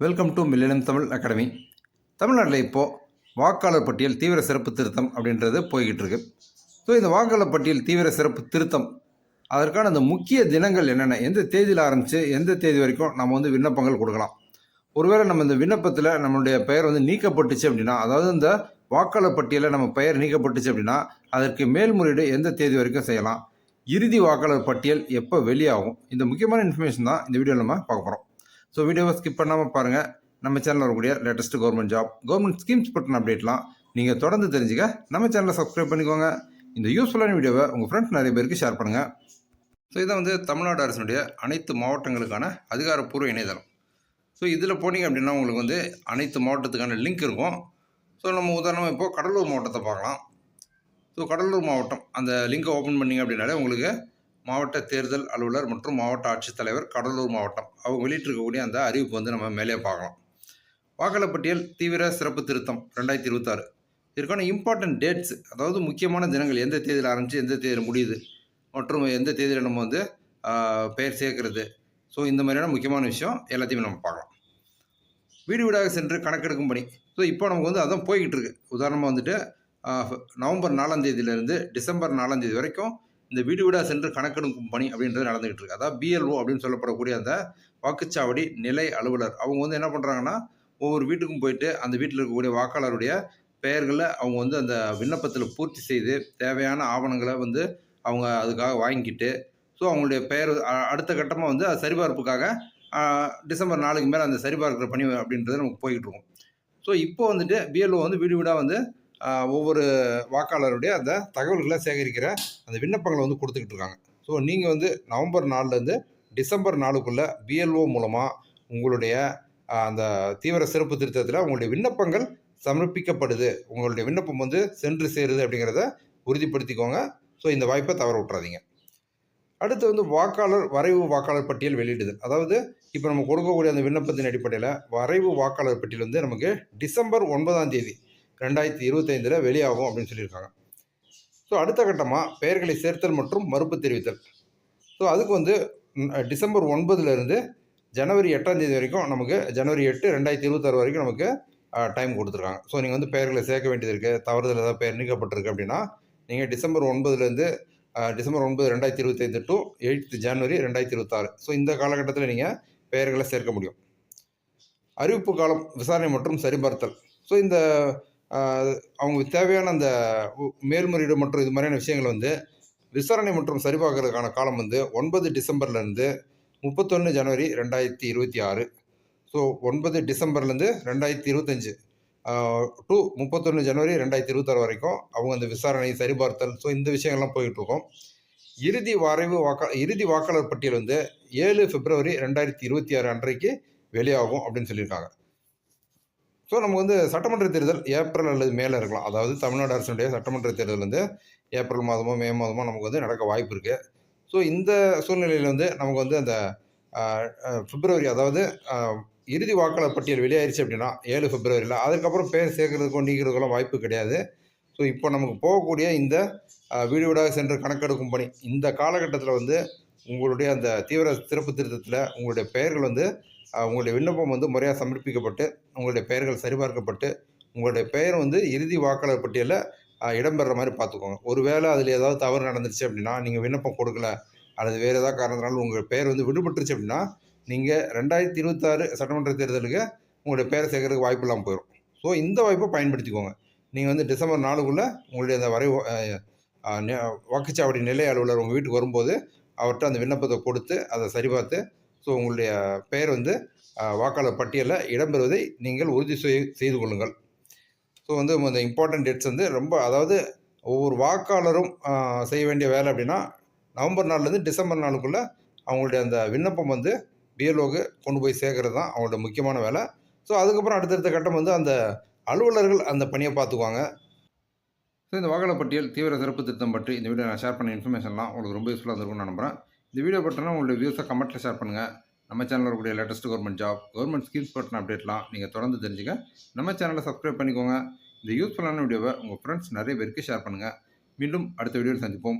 Welcome to millennium Tamil academy தமிழ்நாட்டில் இப்போது வாக்காளர் பட்டியல் தீவிர சிறப்பு திருத்தம் அப்படின்றது போய்கிட்டு இருக்கு ஸோ இந்த வாக்காளர் பட்டியல் தீவிர சிறப்பு திருத்தம் அதற்கான அந்த முக்கிய தினங்கள் என்னென்ன எந்த தேதியில் ஆரம்பித்து எந்த தேதி வரைக்கும் நம்ம வந்து விண்ணப்பங்கள் கொடுக்கலாம். ஒருவேளை நம்ம இந்த விண்ணப்பத்தில் நம்மளுடைய பெயர் வந்து நீக்கப்பட்டுச்சு அப்படின்னா அதாவது இந்த வாக்காளர் பட்டியலில் நம்ம பெயர் நீக்கப்பட்டுச்சு அப்படின்னா அதற்கு மேல்முறையீடு எந்த தேதி வரைக்கும் செய்யலாம் இறுதி வாக்காளர் பட்டியல் எப்போ வெளியாகும் இந்த முக்கியமான இன்ஃபர்மேஷன் தான் இந்த வீடியோவில் நம்ம பார்க்க போகிறோம் ஸோ வீடியோவை ஸ்கிப் பண்ணாமல் பாருங்கள் நம்ம சேனலில் வரக்கூடிய latest government job government schemes பற்றின அப்டேட்லாம் நீங்கள் தொடர்ந்து தெரிஞ்சுக்க நம்ம சேனலை சப்ஸ்கிரைப் பண்ணிக்கோங்க. இந்த யூஸ்ஃபுல்லான வீடியோவை உங்கள் ஃப்ரெண்ட்ஸ் நிறைய பேருக்கு ஷேர் பண்ணுங்கள் ஸோ இதை வந்து தமிழ்நாடு அரசினுடைய அனைத்து மாவட்டங்களுக்கான அதிகாரப்பூர்வ இணையதளம். ஸோ இதில் போனீங்க அப்படின்னா உங்களுக்கு வந்து அனைத்து மாவட்டத்துக்கான லிங்க் இருக்கும். ஸோ நம்ம உதாரணமாக இப்போது கடலூர் மாவட்டத்தை பார்க்கலாம். ஸோ கடலூர் மாவட்டம் அந்த லிங்கை ஓப்பன் பண்ணிங்க அப்படின்னாலே உங்களுக்கு மாவட்ட தேர்தல் அலுவலர் மற்றும் மாவட்ட ஆட்சித்தலைவர் கடலூர் மாவட்டம். அவங்க வெளியிட்டிருக்கக்கூடிய அந்த அறிவிப்பு வந்து நம்ம மேலே பார்க்கலாம். வாக்காளர் பட்டியல் தீவிர சிறப்பு திருத்தம் ரெண்டாயிரத்தி இருபத்தாறு. இதற்கான இம்பார்ட்டன்ட் டேட்ஸ் அதாவது முக்கியமான தினங்கள் எந்த தேதியில் ஆரம்பித்து எந்த தேதியில் முடியுது மற்றும் எந்த தேதியில் நம்ம வந்து பெயர் சேர்க்கறது. ஸோ இந்த மாதிரியான முக்கியமான விஷயம் எல்லாத்தையுமே நம்ம பார்க்கலாம். வீடு வீடாக சென்று கணக்கெடுக்கும் பணி. ஸோ இப்போ நமக்கு வந்து அதான் போய்கிட்டு இருக்கு. உதாரணமாக வந்துட்டு நவம்பர் நாலாம் தேதியிலேருந்து டிசம்பர் நாலாம் தேதி வரைக்கும் இந்த வீடு வீடாக சென்று கணக்கெடுக்கும் பணி அப்படின்றது நடந்துகிட்டு இருக்கு. அதாவது பிஎல்ஓ அப்படின்னு சொல்லப்படக்கூடிய அந்த வாக்குச்சாவடி நிலை அலுவலர். அவங்க வந்து என்ன பண்ணுறாங்கன்னா ஒவ்வொரு வீட்டுக்கும் போயிட்டு அந்த வீட்டில் இருக்கக்கூடிய வாக்காளருடைய பெயர்களை அவங்க வந்து அந்த விண்ணப்பத்தில் பூர்த்தி செய்து தேவையான ஆவணங்களை வந்து அவங்க அதுக்காக வாங்கிக்கிட்டு ஸோ அவங்களுடைய பெயர் அடுத்த கட்டமாக வந்து அது சரிபார்ப்புக்காக டிசம்பர் நாளுக்கு மேலே அந்த சரிபார்க்கிற பணி அப்படின்றது நமக்கு போய்கிட்டு இருக்கும். ஸோ இப்போ வந்துட்டு பிஎல்ஓ வந்து வீடு வீடாக வந்து ஒவ்வொரு வாக்காளருடைய அந்த தகவல்களை சேகரிக்கிற அந்த விண்ணப்பங்களை வந்து கொடுத்துக்கிட்டு இருக்காங்க. ஸோ நீங்கள் வந்து நவம்பர் நாலுலேருந்து டிசம்பர் நாளுக்குள்ளே பிஎல்ஓ மூலமாக உங்களுடைய அந்த தீவிர சிறப்பு திருத்தத்தில் உங்களுடைய விண்ணப்பங்கள் சமர்ப்பிக்கப்படுது. உங்களுடைய விண்ணப்பம் வந்து சென்று சேருது அப்படிங்கிறத உறுதிப்படுத்திக்கோங்க. ஸோ இந்த வாய்ப்பை தவற விட்றாதீங்க அடுத்து வந்து வாக்காளர் வரைவு வாக்காளர் பட்டியல் வெளியிடுதல் அதாவது இப்போ நம்ம கொடுக்கக்கூடிய அந்த விண்ணப்பத்தின் அடிப்படையில் வரைவு வாக்காளர் பட்டியல் வந்து நமக்கு டிசம்பர் ஒன்பதாம் தேதி ரெண்டாயிரத்தி இருபத்தைந்தில் வெளியாகும் அப்படின்னு சொல்லியிருக்காங்க. ஸோ அடுத்த கட்டமாக பெயர்களை சேர்த்தல் மற்றும் மறுப்பு தெரிவித்தல். ஸோ அதுக்கு வந்து டிசம்பர் ஒன்பதுலேருந்து ஜனவரி எட்டாம் தேதி வரைக்கும் நமக்கு ஜனவரி எட்டு ரெண்டாயிரத்தி இருபத்தாறு வரைக்கும் நமக்கு டைம் கொடுத்துருக்காங்க. ஸோ நீங்கள் வந்து பெயர்களை சேர்க்க வேண்டியது இருக்குது தவறுதல் ஏதாவது பெயர் நீக்கப்பட்டிருக்கு அப்படின்னா நீங்கள் டிசம்பர் ஒன்பதுலேருந்து டிசம்பர் ஒன்பது ரெண்டாயிரத்தி இருபத்தைந்து டு எயித்து ஜனவரி ரெண்டாயிரத்தி இருபத்தாறு. ஸோ இந்த காலகட்டத்தில் நீங்கள் பெயர்களை சேர்க்க முடியும். அறிவிப்பு காலம் விசாரணை மற்றும் சரிபார்த்தல். ஸோ இந்த அவங்களுக்கு தேவையான அந்த மேல்முறையீடு மற்றும் இது மாதிரியான விஷயங்கள் வந்து விசாரணை மற்றும் சரிபார்க்கறதுக்கான காலம் வந்து ஒன்பது டிசம்பர்லேருந்து முப்பத்தொன்று ஜனவரி ரெண்டாயிரத்தி இருபத்தி ஆறு. ஸோ ஒன்பது டிசம்பர்லேருந்து ரெண்டாயிரத்தி இருபத்தஞ்சு. டு முப்பத்தொன்று ஜனவரி ரெண்டாயிரத்தி இருபத்தாறு வரைக்கும் அவங்க அந்த விசாரணை சரிபார்த்தல். ஸோ இந்த விஷயங்கள்லாம் போயிட்டுருக்கோம். இறுதி வரைவு வாக்கா இறுதி வாக்காளர் பட்டியல் வந்து ஏழு பிப்ரவரி ரெண்டாயிரத்தி இருபத்தி ஆறு அன்றைக்கு வெளியாகும் அப்படின்னு சொல்லியிருக்காங்க. ஸோ நமக்கு வந்து சட்டமன்ற தேர்தல் ஏப்ரல் அல்லது மேலே இருக்கலாம். அதாவது தமிழ்நாடு அரசினுடைய சட்டமன்ற தேர்தல் வந்து ஏப்ரல் மாதமோ மே மாதமோ நமக்கு வந்து நடக்க வாய்ப்பு இருக்குது ஸோ இந்த சூழ்நிலையில் வந்து நமக்கு வந்து அந்த பிப்ரவரி அதாவது இறுதி வாக்காளர் பட்டியல் வெளியாயிருச்சு அப்படின்னா ஏழு பிப்ரவரியில் அதுக்கப்புறம் பேர் சேர்க்கறதுக்கோ நீக்கிறதுக்கெல்லாம் வாய்ப்பு கிடையாது. ஸோ இப்போ நமக்கு போகக்கூடிய இந்த வீடு வீடாக சென்று கணக்கெடுக்கும் பணி இந்த காலகட்டத்தில் வந்து உங்களுடைய அந்த தீவிர சிறப்பு திருத்தத்தில் உங்களுடைய பெயர்கள் வந்து உங்களுடைய விண்ணப்பம் வந்து முறையாக சமர்ப்பிக்கப்பட்டு உங்களுடைய பெயர்கள் சரிபார்க்கப்பட்டு உங்களுடைய பெயர் வந்து இறுதி வாக்காளர் பட்டியலில் இடம்பெற மாதிரி பார்த்துக்கோங்க ஒருவேளை அதில் ஏதாவது தவறு நடந்துருச்சு அப்படின்னா நீங்கள் விண்ணப்பம் கொடுக்கல அல்லது வேறு ஏதாவது காரணத்தினாலும் உங்கள் பெயர் வந்து விடுபட்டுருச்சு அப்படின்னா நீங்கள் ரெண்டாயிரத்தி இருபத்தாறு சட்டமன்ற தேர்தலுக்கு உங்களுடைய பெயரை சேர்க்கறதுக்கு வாய்ப்பு இல்லாமல் போயிடும் ஸோ இந்த வாய்ப்பை பயன்படுத்திக்கோங்க. நீங்கள் வந்து டிசம்பர் நாலுக்குள்ளே உங்களுடைய அந்த வரை வாக்குச்சாவடி நிலை அலுவலர் உங்கள் வீட்டுக்கு வரும்போது அவர்கிட்ட அந்த விண்ணப்பத்தை கொடுத்து அதை சரிபார்த்து ஸோ உங்களுடைய பெயர் வந்து வாக்காளர் பட்டியலில் இடம்பெறுவதை நீங்கள் உறுதி செய்- செய்து கொள்ளுங்கள். ஸோ வந்து இந்த இம்பார்ட்டன்ட் டேட்ஸ் வந்து ரொம்ப அதாவது ஒவ்வொரு வாக்காளரும் செய்ய வேண்டிய வேலை அப்படின்னா நவம்பர் நாள்லேருந்து டிசம்பர் நாளுக்குள்ளே அவங்களுடைய அந்த விண்ணப்பம் வந்து பிஎல்ஓக்கு கொண்டு போய் சேர்க்கறது தான் அவங்களோட முக்கியமான வேலை. ஸோ அதுக்கப்புறம் அடுத்தடுத்த கட்டம் வந்து அந்த அலுவலர்கள் அந்த பணியை பார்த்துக்குவாங்க. ஸோ இந்த வாக்காளர் பட்டியல் தீவிர சிறப்பு திட்டம் பற்றி இந்த வீடியோ நான் ஷேர் பண்ண இன்ஃபர்மேஷன்லாம் உங்களுக்கு ரொம்ப யூஸ்ஃபுல்லாக இருக்கும்னு நான் இந்த வீடியோ பற்றினா உங்களுடைய வியூஸை கமெண்ட்டில் ஷேர் பண்ணுங்கள் நம்ம சேனலில் இருக்கக்கூடிய latest government job government schemes பற்றின அப்டேட்லாம் நீங்கள் தொடர்ந்து தெரிஞ்சுக்க. நம்ம சேனலை சப்ஸ்கிரைப் பண்ணிக்கோங்க. இந்த யூஸ்ஃபுல்லான வீடியோவை உங்கள் ஃப்ரெண்ட்ஸ் நிறைய பேருக்கு ஷேர் பண்ணுங்கள் மீண்டும் அடுத்த வீடியோவில் சந்திப்போம்.